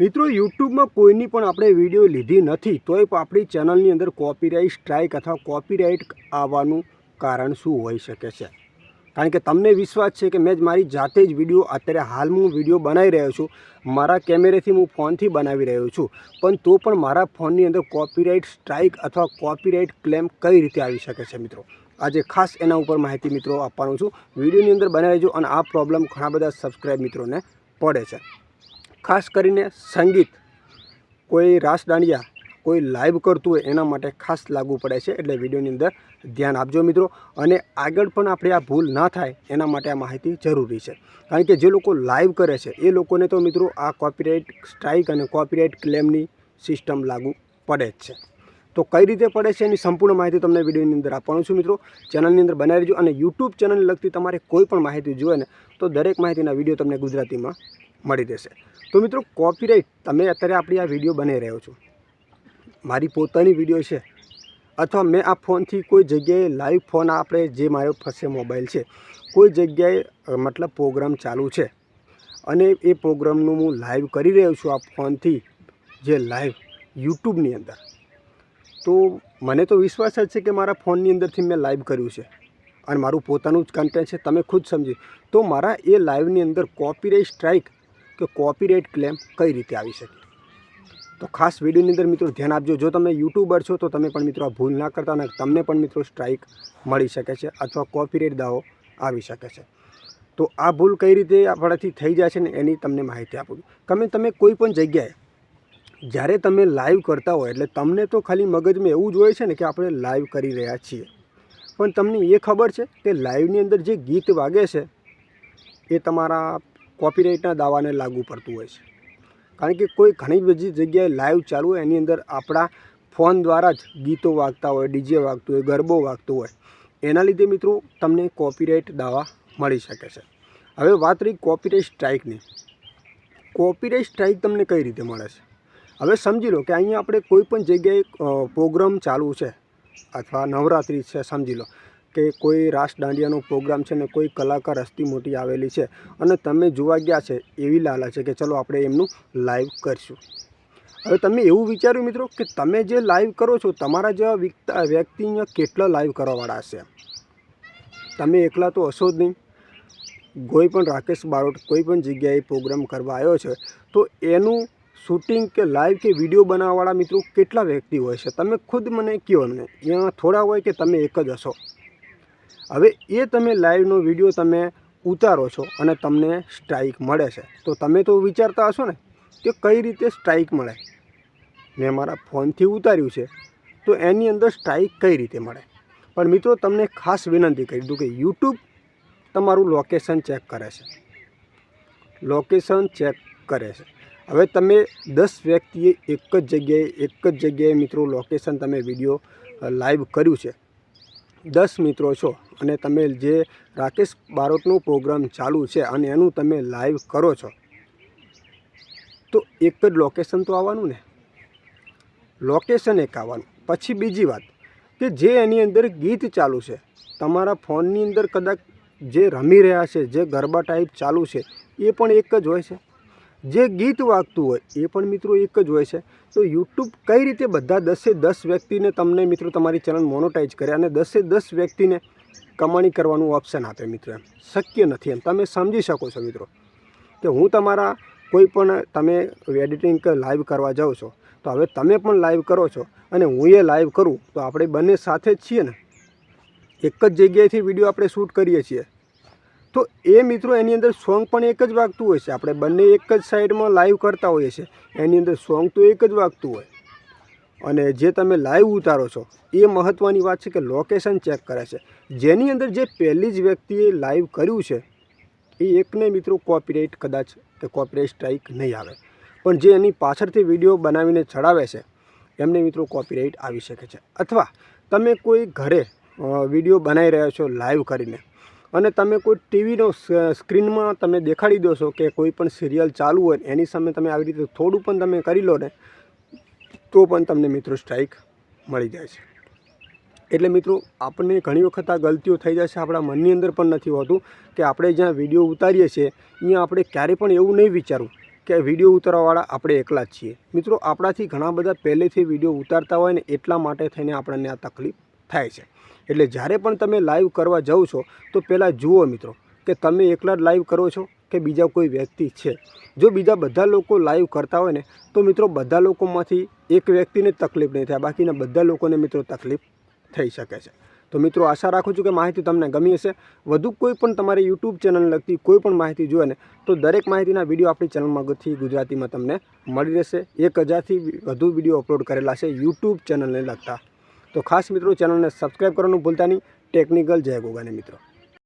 મિત્રો, યુટ્યુબમાં કોઈની પણ આપણે વીડિયો લીધી નથી, તોય પણ આપણી ચેનલની અંદર કોપીરાઇટ સ્ટ્રાઇક અથવા કોપીરાઇટ આવવાનું કારણ શું હોઈ શકે છે? કારણ કે તમને વિશ્વાસ છે કે મેં જ મારી જાતે જ વીડિયો, અત્યારે હાલ હું વીડિયો બનાવી રહ્યો છું, મારા કેમેરેથી હું ફોનથી બનાવી રહ્યો છું, પણ તો પણ મારા ફોનની અંદર કોપીરાઇટ સ્ટ્રાઇક અથવા કોપીરાઇટ ક્લેમ કઈ રીતે આવી શકે છે મિત્રો? આજે ખાસ એના ઉપર માહિતી મિત્રો આપવાનું છું. વિડીયોની અંદર બનાવી અને આ પ્રોબ્લેમ ઘણા બધા સબસ્ક્રાઈબ મિત્રોને પડે છે. ખાસ કરીને સંગીત. કોઈ રાસ દાંડિયા, કોઈ લાઈવ કરતું હોય એના માટે ખાસ લાગુ પડે છે, એટલે વિડીયોની અંદર ધ્યાન આપજો મિત્રો. અને આગળ પણ આપણે આ ભૂલ ના થાય એના માટે આ માહિતી જરૂરી છે. કારણ કે જે લોકો લાઈવ કરે છે, એ લોકોને તો મિત્રો આ કોપીરાઇટ સ્ટ્રાઇક અને કોપીરાઇટ ક્લેમની સિસ્ટમ લાગુ પડે જ છે. તો કઈ રીતે પડે છે એની સંપૂર્ણ માહિતી તમને વિડીયોની અંદર આપવાનું છું મિત્રો. ચેનલની અંદર બનાવી દેજો અને યુટ્યુબ ચેનલને લગતી તમારે કોઈ પણ માહિતી જોઈએ ને, તો દરેક માહિતીના વીડિયો તમને ગુજરાતીમાં મળી રહેશે. તો મિત્રો કોપીરાઇટ તમે અત્યારે આપણી આ વીડિયો બનાવી રહ્યો છો. મારી પોતાની વીડિયો છે. અથવા મેં આ ફોનથી કોઈ જગ્યાએ લાઈવ ફોન આપણે જે મારો પાસે મોબાઈલ છે, કોઈ જગ્યાએ મતલબ પ્રોગ્રામ ચાલુ છે. અને એ પ્રોગ્રામનું હું લાઈવ કરી રહ્યો છું આ ફોનથી, જે લાઈવ યુટ્યુબની અંદર. તો મને તો વિશ્વાસ જ છે કે મારા ફોનની અંદરથી મેં લાઈવ કર્યું છે. અને મારું પોતાનું જ કન્ટેન્ટ છે, તમે ખુદ સમજી. તો મારા એ લાઈવની અંદર કોપીરાઇટ સ્ટ્રાઇક કે કોપીરાઇટ ક્લેમ કઈ રીતે આવી શકે? તો ખાસ વિડીયોની અંદર મિત્રો ધ્યાન આપજો. જો તમે યુટ્યુબર છો તો તમે પણ મિત્રો આ ભૂલ ના કરતા અને તમને પણ મિત્રો સ્ટ્રાઇક મળી શકે છે અથવા કોપીરાઇટ દાવો આવી શકે છે. તો આ ભૂલ કઈ રીતે આપણાથી થઈ જાય છે ને એની તમને માહિતી આપું તમે તમે કોઈ પણ જગ્યાએ જ્યારે તમે લાઈવ કરતા હોય, એટલે તમને તો ખાલી મગજમાં એવું જ હોય છે ને કે આપણે લાઈવ કરી રહ્યા છીએ. પણ તમને એ ખબર છે કે લાઈવની અંદર જે ગીત વાગે છે એ તમારા કોપીરાઇટના દાવાને લાગુ પડતું હોય છે. કારણ કે કોઈ ઘણી બધી જગ્યાએ લાઈવ ચાલુ હોય, એની અંદર આપણા ફોન દ્વારા જ ગીતો વાગતા હોય, ડીજે વાગતું હોય, ગરબો વાગતો હોય, એના લીધે મિત્રો તમને કોપીરાઇટ દાવા મળી શકે છે. હવે વાત રહી કોપીરાઇટ સ્ટ્રાઇકની. કોપીરાઇટ સ્ટ્રાઇક તમને કઈ રીતે મળે છે? હવે સમજી લો કે અહીંયા આપણે કોઈ પણ જગ્યાએ પ્રોગ્રામ ચાલુ છે, અથવા નવરાત્રિ છે, સમજી લો. કે કોઈ રાસ દાંડિયાનો પ્રોગ્રામ છે ને કોઈ કલાકાર હસ્તી મોટી આવેલી છે. અને તમે જોવા ગયા છે એવી લાલા છે કે ચલો આપણે એમનું લાઈવ કરશું. હવે તમે એવું વિચાર્યું મિત્રો કે તમે જે લાઈવ કરો છો તમારા જેવા વ્યક્તિને વ્યક્તિ કેટલા લાઈવ કરવાવાળા હશે? તમે એકલા તો હશો જ નહીં. કોઈ પણ રાકેશ બારોટ કોઈ પણ જગ્યાએ પ્રોગ્રામ કરવા આવ્યો છે તો એનું શૂટિંગ કે લાઈવ કે વીડિયો બનાવવાવાળા મિત્રો કેટલા વ્યક્તિ હોય છે? તમે ખુદ મને કહો ને? અહીંયા થોડા હોય કે તમે એક જ હશો? હવે એ તમે લાઈવનો વીડિયો તમે ઉતારો છો અને તમને સ્ટ્રાઇક મળે છે. તો તમે તો વિચારતા હશો ને કે કઈ રીતે સ્ટ્રાઇક મળે? મેં મારા ફોનથી ઉતાર્યું છે. તો એની અંદર સ્ટ્રાઇક કઈ રીતે મળે? પણ મિત્રો, તમને ખાસ વિનંતી કરી દઉં કે યુટ્યુબ તમારું લોકેશન ચેક કરે છે. લોકેશન ચેક કરે છે. હવે તમે દસ વ્યક્તિએ એક જ જગ્યાએ, એક જ જગ્યાએ મિત્રો લોકેશન તમે વીડિયો લાઈવ કર્યું છે. દસ મિત્રો છો. અને તમે જે રાકેશ બારોટનો પ્રોગ્રામ ચાલુ છે અને એનું તમે લાઈવ કરો છો, તો એક જ લોકેશન તો આવવાનું ને? લોકેશન એક આવવાનું. પછી બીજી વાત કે જે એની અંદર ગીત ચાલુ છે, તમારા ફોનની અંદર કદાચ જે રમી રહ્યા છે, જે ગરબા ટાઈપ ચાલુ છે, એ પણ એક જ હોય છે. જે ગીત વાગતું હોય એ પણ મિત્રો એક જ હોય છે. તો યુટ્યુબ કઈ રીતે બધા દસે દસ વ્યક્તિને તમને મિત્રો તમારી ચેનલ મોનોટાઈઝ કરે અને દસે દસ વ્યક્તિને કમાણી કરવાનું ઓપ્શન આપે મિત્રો એમ. શક્ય નથી એમ. તમે સમજી શકો છો મિત્રો કે હું તમારા કોઈ પણ તમે એડિટિંગ કે લાઈવ કરવા જાઓ છો, તો હવે તમે પણ લાઈવ કરો છો અને હું એ લાઈવ કરું, તો આપણે બંને સાથે જ છીએ ને. એક જ જગ્યાએથી વીડિયો આપણે શૂટ કરીએ છીએ. તો એ મિત્રો એની અંદર સોંગ પણ એક જ વાગતું હોય છે. આપણે બંને એક જ સાઈડમાં લાઈવ કરતા હોઈએ છીએ. એની અંદર સોંગ તો એક જ વાગતું હોય. અને જે તમે લાઈવ ઉતારો છો, એ મહત્ત્વની વાત છે કે લોકેશન ચેક કરે છે. જેની અંદર જે પહેલી જ વ્યક્તિએ લાઈવ કર્યું છે, એ એકને મિત્રો કોપીરાઇટ કદાચ કે કોપીરાઇટ સ્ટ્રાઇક નહીં આવે. પણ જે એની પાછળથી વીડિયો બનાવીને ચડાવે છે, એમને મિત્રો કોપીરાઇટ આવી શકે છે. અથવા તમે કોઈ ઘરે વીડિયો બનાવી રહ્યા છો લાઈવ કરીને, અને તમે કોઈ ટીવીનો સ્ક્રીનમાં તમે દેખાડી દો છો કે કોઈ પણ સિરિયલ ચાલુ હોય, એની સામે તમે આવી રીતે થોડું પણ તમે કરી લો ને તો પણ તમને મિત્રો સ્ટ્રાઇક મળી જાય છે. એટલે મિત્રો, આપણને ઘણી વખત આ ગલતીઓ થઈ છે, આપણા મનની અંદર પણ નથી હોતું કે આપણે જ્યાં વીડિયો ઉતારીએ છીએ અહીંયા આપણે ક્યારે પણ એવું નહીં વિચારવું કે વીડિયો ઉતારવાવાળા આપણે એકલા જ છીએ. મિત્રો, આપણાથી ઘણા બધા પહેલેથી વીડિયો ઉતારતા હોય ને એટલા માટે થઈને આપણને આ તકલીફ થાય છે. એટલે જ્યારે પણ તમે લાઈવ કરવા જાઓ છો, તો પહેલાં જુઓ મિત્રો કે તમે એકલા જ લાઈવ કરો છો? કે બીજા કોઈ વ્યક્તિ છે. જો બીજા બધા લોકો લાઈવ કરતા હોય ને, તો મિત્રો બધા લોકોમાંથી એક વ્યક્તિને તકલીફ નહીં થાય. બાકીના બધા લોકોને મિત્રો તકલીફ થઈ શકે છે. તો મિત્રો આશા રાખું છું કે માહિતી તમને ગમી હશે. વધુ કોઈ પણ તમારી યુટ્યુબ ચેનલને લગતી કોઈ પણ માહિતી જોઈએ ને, તો દરેક માહિતીના વીડિયો આપણી ચેનલમાંથી ગુજરાતીમાં તમને મળી રહેશે. એક હજારથી વધુ વીડિયો અપલોડ કરેલા છે યુટ્યુબ ચેનલને લગતા. તો ખાસ મિત્રો ચેનલને સબસ્ક્રાઈબ કરવાનું ભૂલતા નહીં. ટેકનિકલ જય ગોગાને મિત્રો.